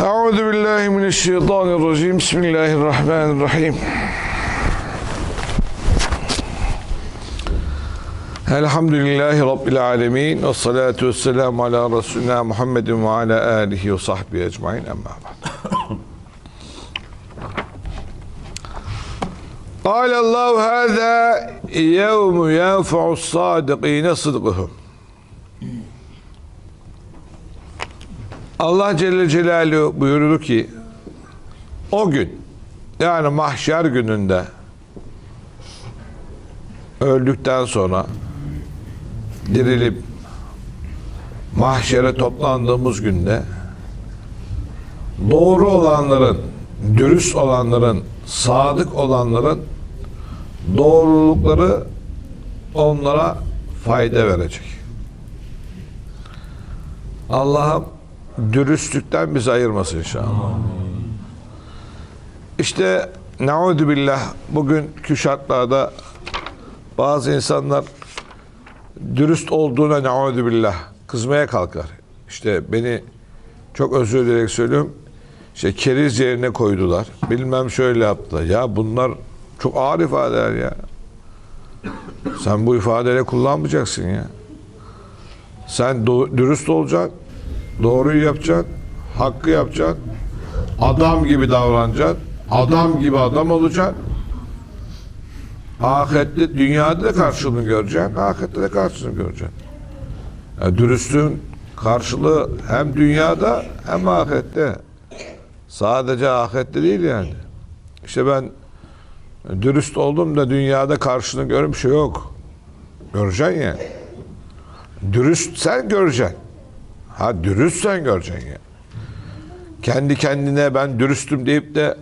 أعوذ بالله من الشيطان الرجيم. بسم الله الرحمن الرحيم. الحمد لله رب العالمين والصلاة والسلام على رسولنا محمد وعلى آله وصحبه أجمعين أما بعد. قال الله هذا يوم ينفع الصادقين صدقهم. Allah Celle Celaluhu buyurdu ki o gün yani mahşer gününde öldükten sonra dirilip mahşere toplandığımız günde doğru olanların, dürüst olanların, sadık olanların doğrulukları onlara fayda verecek. Allah'ım dürüstlükten bizi ayırmasın inşallah. İşte naudu billah bugünkü şartlarda bazı insanlar dürüst olduğuna naudu billah kızmaya kalkar. İşte beni çok özür dileyerek söylüyorum. İşte keriz yerine koydular. Bilmem şöyle yaptılar. Ya bunlar çok ağır ifadeler ya. Sen bu ifadeleri kullanmayacaksın ya. Sen dürüst olacaksın. Doğruyu yapacaksın. Hakkı yapacaksın. Adam gibi davranacaksın. Adam gibi adam olacaksın. Ahirette, dünyada da karşılığını göreceksin. Ahirette de karşılığını göreceksin. Yani dürüstlüğün karşılığı hem dünyada hem ahirette. Sadece ahirette değil yani. İşte ben dürüst oldum da dünyada karşılığını görüm şey yok. Göreceksin yani. Dürüst sen göreceksin. Ha dürüst sen göreceksin ya. Kendi kendine ben dürüstüm deyip de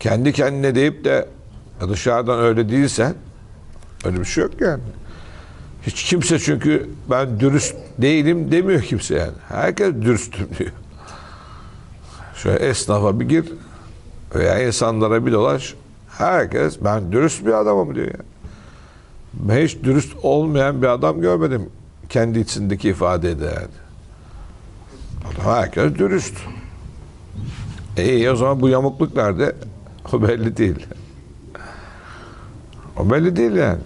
kendi kendine deyip de dışarıdan öyle değilsen öyle bir şey yok yani. Hiç kimse çünkü ben dürüst değilim demiyor kimse yani. Herkes dürüstüm diyor. Şöyle esnafa bir gir veya insanlara bir dolaş. Herkes ben dürüst bir adamım diyor yani. Ben hiç dürüst olmayan bir adam görmedim kendi içindeki ifadede yani. Herkes dürüst. E iyi o zaman bu yamukluk nerede? O belli değil. O belli değil yani.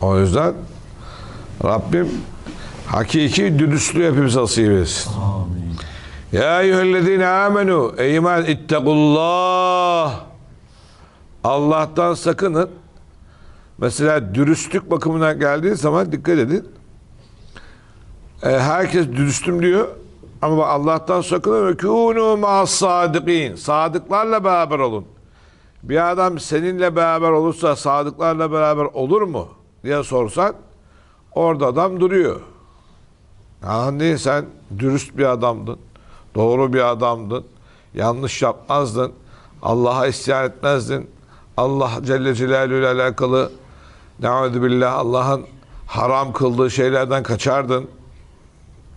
O yüzden Rabbim hakiki dürüstlüğü hepimize nasip etsin. Ya eyyühellezine amenu ey iman ittekullah Allah'tan sakının. Mesela dürüstlük bakımına geldiği zaman dikkat edin. E, herkes dürüstüm diyor. Ama Allah'tan sakının ve kûnû ma'as sadikin. Sadıklarla beraber olun. Bir adam seninle beraber olursa sadıklarla beraber olur mu diye sorsan orada adam duruyor. Yani sen dürüst bir adamdın. Doğru bir adamdın. Yanlış yapmazdın. Allah'a isyan etmezdin. Allah Celle Celaluhu ile alakalı Ne'udü billah Allah'ın haram kıldığı şeylerden kaçardın.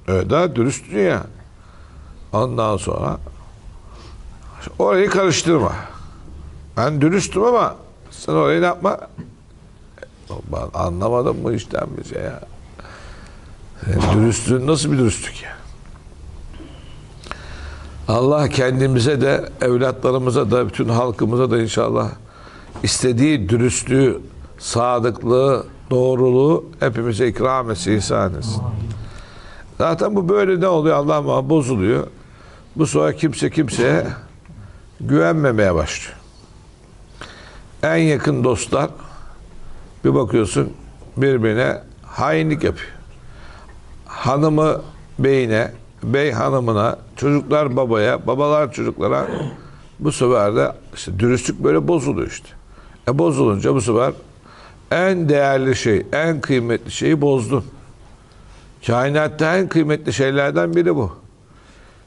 Öyle de dürüsttün ya. Ondan sonra orayı karıştırma. Ben dürüstüm ama sen orayı ne yapma? Ben anlamadım bu işten bir şey ya. Senin dürüstlüğün nasıl bir dürüstlük ya? Allah kendimize de, evlatlarımıza da, bütün halkımıza da inşallah istediği dürüstlüğü, sadıklığı, doğruluğu hepimize ikram etsin, ihsan etsin. Zaten bu böyle ne oluyor? Allah muhafaza bozuluyor. Bu sonra kimse kimseye güvenmemeye başlıyor. En yakın dostlar bir bakıyorsun birbirine hainlik yapıyor. Hanımı beyine, bey hanımına, çocuklar babaya, babalar çocuklara bu sefer de işte dürüstlük böyle bozuluyor işte. E bozulunca bu sefer en değerli şey, en kıymetli şeyi bozdun. Kainatta en kıymetli şeylerden biri bu.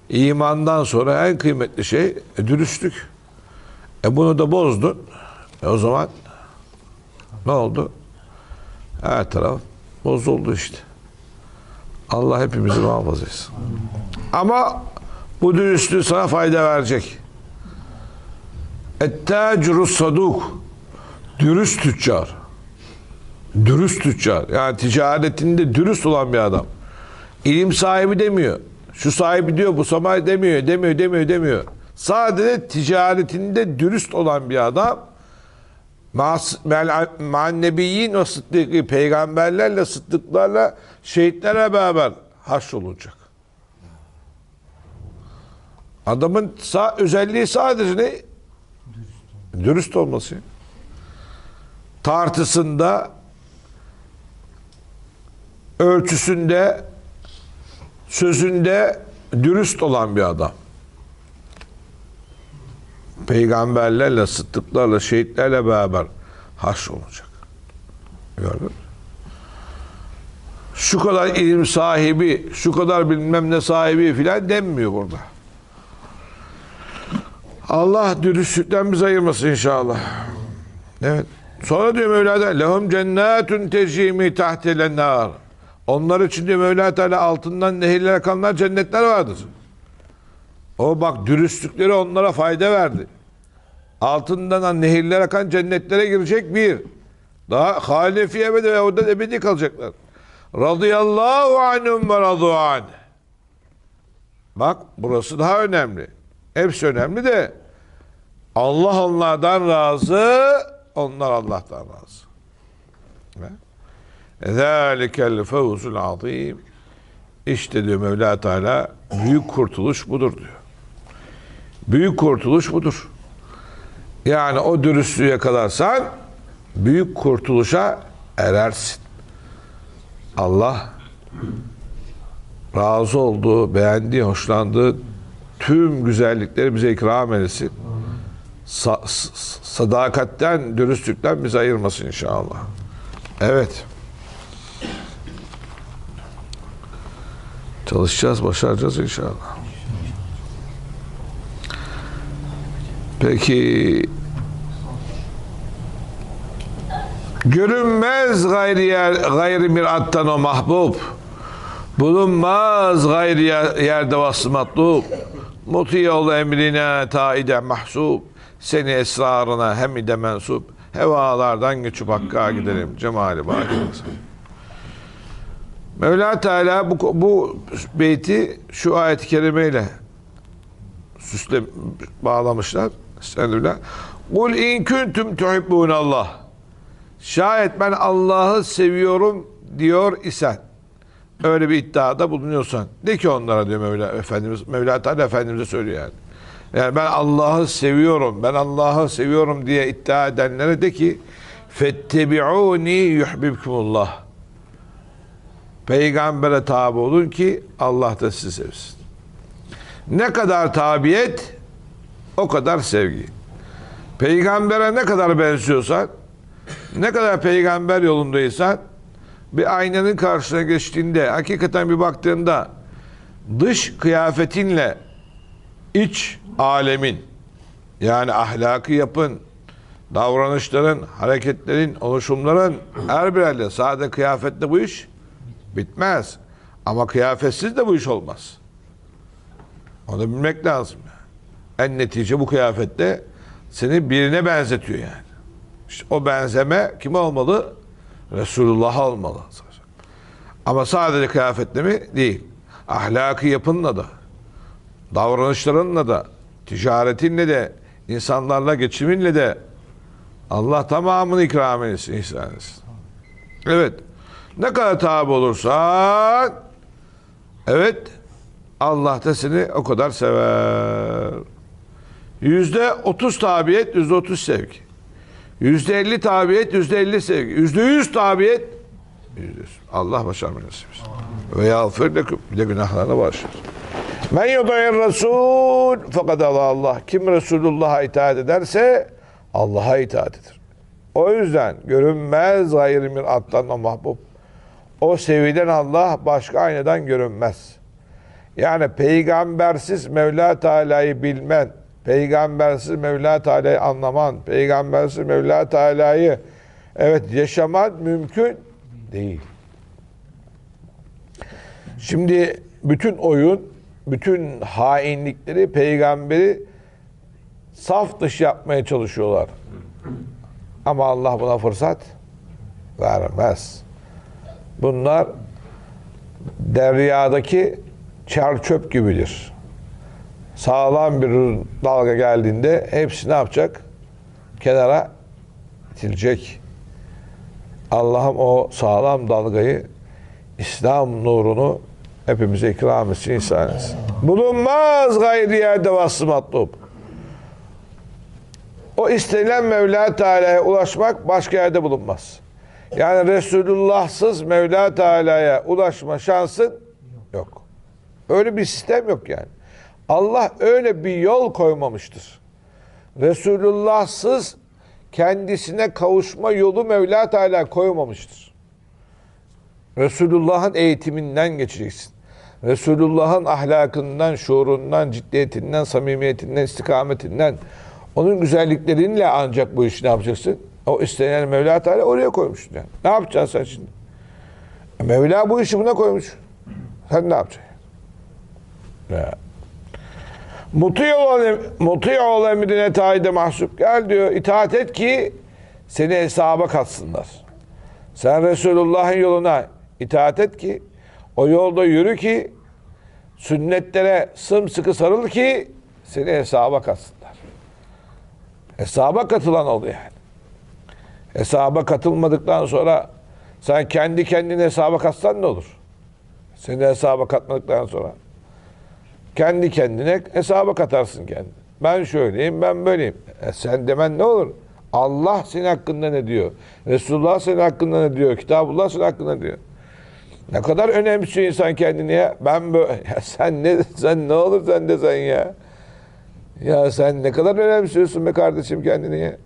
İmandan sonra en kıymetli şey e, dürüstlük. E bunu da bozdun. E o zaman ne oldu? Her taraf bozuldu işte. Allah hepimizi muhafaza etsin. Ama bu dürüstlüğü sana fayda verecek. Ettâcuru saduk. Dürüst tüccar. Dürüst tüccar. Yani ticaretinde dürüst olan bir adam. İlim sahibi demiyor. Şu sahibi diyor bu sahibi demiyor, demiyor, demiyor, demiyor. Sadece ticaretinde dürüst olan bir adam Ma'nebiyyin ve sıddıkı peygamberlerle, sıddıklarla, şehitlerle beraber haşrolunacak. Adamın sa özelliği sadece ne? Dürüst olması. Tartısında, ölçüsünde, sözünde dürüst olan bir adam. Peygamberlerle, sıddıklarla, şehitlerle beraber haş olacak. Gördün? Şu kadar ilim sahibi, şu kadar bilmem ne sahibi filan denmiyor burada. Allah dürüstlükten bizi ayırmasın inşallah. Evet. Sonra diyor Mevla'da lehum cennetun tecimi tahtelen nar. Onlar için diyor Mevla Teala altından nehirler akanlar cennetler vardır. O bak dürüstlükleri onlara fayda verdi. Altından nehirler akan cennetlere girecek bir. Daha halifi ebedi ve orada ebedi kalacaklar. Radıyallahu anhum ve radu. Bak burası daha önemli. Hepsi önemli de Allah onlardan razı, onlar Allah'tan razı. Ve Zâlikel fevzul azîm. İşte diyor Mevla Teala büyük kurtuluş budur diyor. Büyük kurtuluş budur. Yani o dürüstlüğü yakalarsan büyük kurtuluşa erersin. Allah razı olduğu, beğendiği, hoşlandığı tüm güzellikleri bize ikram eylesin. Sa sadakatten, dürüstlükten bizi ayırmasın inşallah. Evet. Çalışacağız, başaracağız inşallah. Peki görünmez gayri yer, gayri mirattan o mahbub bulunmaz gayri yer, yerde vaslı matlub muti ol emrine taide mahsub seni esrarına hem ide mensup hevalardan geçip hakka gidelim cemali bakirası. Mevla Teala bu, bu beyti şu ayet-i kerimeyle süsle bağlamışlar. Estağfirullah. Kul in kuntum tuhibbun Allah. Şayet ben Allah'ı seviyorum diyor isen öyle bir iddiada bulunuyorsan de ki onlara diyor Mevla Efendimiz Mevla Teala Efendimiz'e söylüyor yani. Yani ben Allah'ı seviyorum, ben Allah'ı seviyorum diye iddia edenlere de ki fettebi'uni yuhbibkumullah. Peygambere tabi olun ki Allah da sizi sevsin. Ne kadar tabiyet o kadar sevgi. Peygambere ne kadar benziyorsan, ne kadar peygamber yolundaysan bir aynanın karşısına geçtiğinde, hakikaten bir baktığında dış kıyafetinle iç alemin yani ahlaki yapın, davranışların, hareketlerin, oluşumların her birerle sade kıyafetle bu iş bitmez. Ama kıyafetsiz de bu iş olmaz. Onu bilmek lazım. En netice bu kıyafette seni birine benzetiyor yani. İşte o benzeme kime olmalı? Resulullah'a olmalı. Ama sadece kıyafetle mi? Değil. Ahlaki yapınla da, davranışlarınla da, ticaretinle de, insanlarla geçiminle de Allah tamamını ikram etsin, ihsan etsin. Evet. Ne kadar tabi olursan evet Allah da seni o kadar sever. Yüzde otuz tabiyet, yüzde otuz sevgi. Yüzde elli tabiyet, yüzde elli sevgi. Yüzde yüz tabiyet, yüzde yüz. Allah başarmayı nasip etsin. Ve yağfir lekum. Bir de günahlarına bağışlar. Men yudayir Resul fakat Allah. Kim Resulullah'a itaat ederse Allah'a itaat eder. O yüzden görünmez attan o mahbub. O sevilen Allah başka aynadan görünmez. Yani peygambersiz Mevla Teala'yı bilmen, peygambersiz Mevla Teala'yı anlaman, peygambersiz Mevla Teala'yı evet yaşaman mümkün değil. Şimdi bütün oyun, bütün hainlikleri peygamberi saf dışı yapmaya çalışıyorlar. Ama Allah buna fırsat vermez. Bunlar deryadaki çer çöp gibidir. Sağlam bir dalga geldiğinde hepsi ne yapacak? Kenara itilecek. Allah'ım o sağlam dalgayı İslam nurunu hepimize ikram etsin, ihsan etsin. Bulunmaz gayri yerde vaslı matlub. O istenilen Mevla Teala'ya ulaşmak başka yerde bulunmaz. Yani Resulullah'sız Mevla Teala'ya ulaşma şansın yok. Öyle bir sistem yok yani. Allah öyle bir yol koymamıştır. Resulullah'sız kendisine kavuşma yolu Mevla Teala koymamıştır. Resulullah'ın eğitiminden geçeceksin. Resulullah'ın ahlakından, şuurundan, ciddiyetinden, samimiyetinden, istikametinden, onun güzellikleriyle ancak bu işi ne yapacaksın? O istenen Mevla Teala oraya koymuş. Yani. Ne yapacaksın sen şimdi? E, Mevla bu işi buna koymuş. Sen ne yapacaksın? Ya. Muti ol, muti ol emrine taide mahsup. Gel diyor itaat et ki seni hesaba katsınlar. Sen Resulullah'ın yoluna itaat et ki o yolda yürü ki sünnetlere sımsıkı sarıl ki seni hesaba katsınlar. Hesaba katılan ol yani. Hesaba katılmadıktan sonra sen kendi kendine hesaba katsan ne olur? Seni hesaba katmadıktan sonra. Kendi kendine hesaba katarsın kendini. Ben şöyleyim, ben böyleyim. E sen demen ne olur? Allah senin hakkında ne diyor? Resulullah senin hakkında ne diyor? Kitabullah senin hakkında ne diyor? Ne kadar önemsiyor insan kendini ya. Ben böyle, sen ne, sen ne olur sen de sen ya. Ya sen ne kadar önemsiyorsun be kardeşim kendini ya.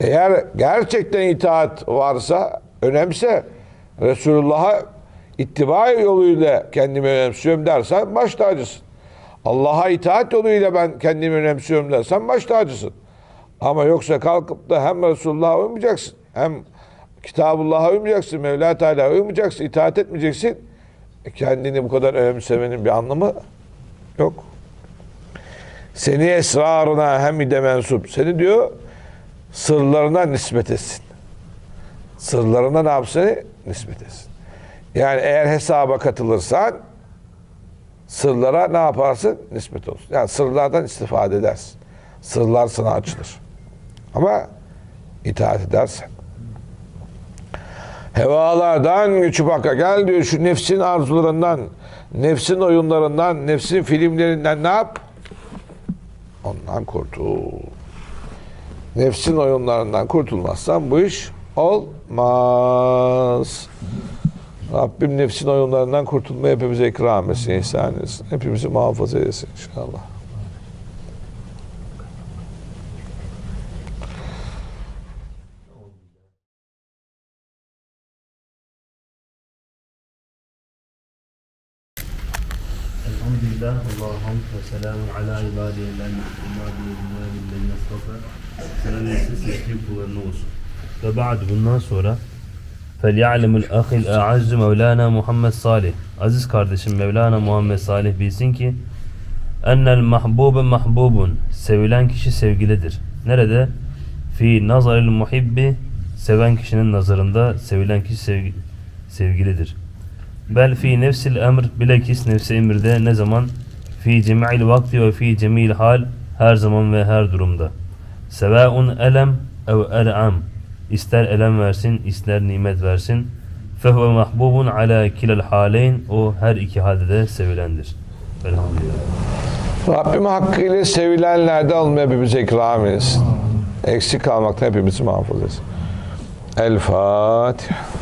Eğer gerçekten itaat varsa, önemse Resulullah'a ittiba yoluyla kendimi önemsiyorum dersen baş tacısın. Allah'a itaat yoluyla ben kendimi önemsiyorum dersen baş tacısın. Ama yoksa kalkıp da hem Resulullah'a uymayacaksın, hem Kitabullah'a uymayacaksın, Mevla Teala'ya uymayacaksın, itaat etmeyeceksin. E kendini bu kadar önemsemenin bir anlamı yok. Seni esrarına hem de mensup. Seni diyor sırlarına nispet etsin. Sırlarına ne yapsın? Nispet etsin. Yani eğer hesaba katılırsan sırlara ne yaparsın? Nispet olsun. Yani sırlardan istifade edersin. Sırlar sana açılır. Ama itaat edersen. Hevalardan göçüp haka gel diyor şu nefsin arzularından, nefsin oyunlarından, nefsin filmlerinden ne yap? Ondan kurtul. Nefsin oyunlarından kurtulmazsan bu iş olmaz. Rabbim nefsin oyunlarından kurtulmayı hepimize ikram etsin, ihsan etsin. Hepimizi muhafaza etsin inşallah. وسلام على عباده الذين اصطفى Selamünaleyküm seçtiği kullarına olsun. Ve ba'd bundan sonra فَلْيَعْلَمُ الْأَخِ الْاَعَزُّ Mevlana Muhammed Salih Aziz kardeşim Mevlana Muhammed Salih bilsin ki ennel mahbube mahbubun sevilen kişi sevgilidir. Nerede? Fi nazaril muhibbi seven kişinin nazarında sevilen kişi sevgi, sevgilidir. Bel fi nefsil emr bilakis nefsi emirde ne zaman? Fi cemil vakti ve fi cemil hal her zaman ve her durumda. Sevaun elem ev el'am ister elem versin ister nimet versin. Fehuve mahbubun ala kilel haleyn o her iki halde de sevilendir. Elhamdülillah. Rabbim hakkıyla sevilenlerden olmayı hepimize ikram etsin. Eksik kalmaktan hepimizi muhafaza etsin. El Fatiha.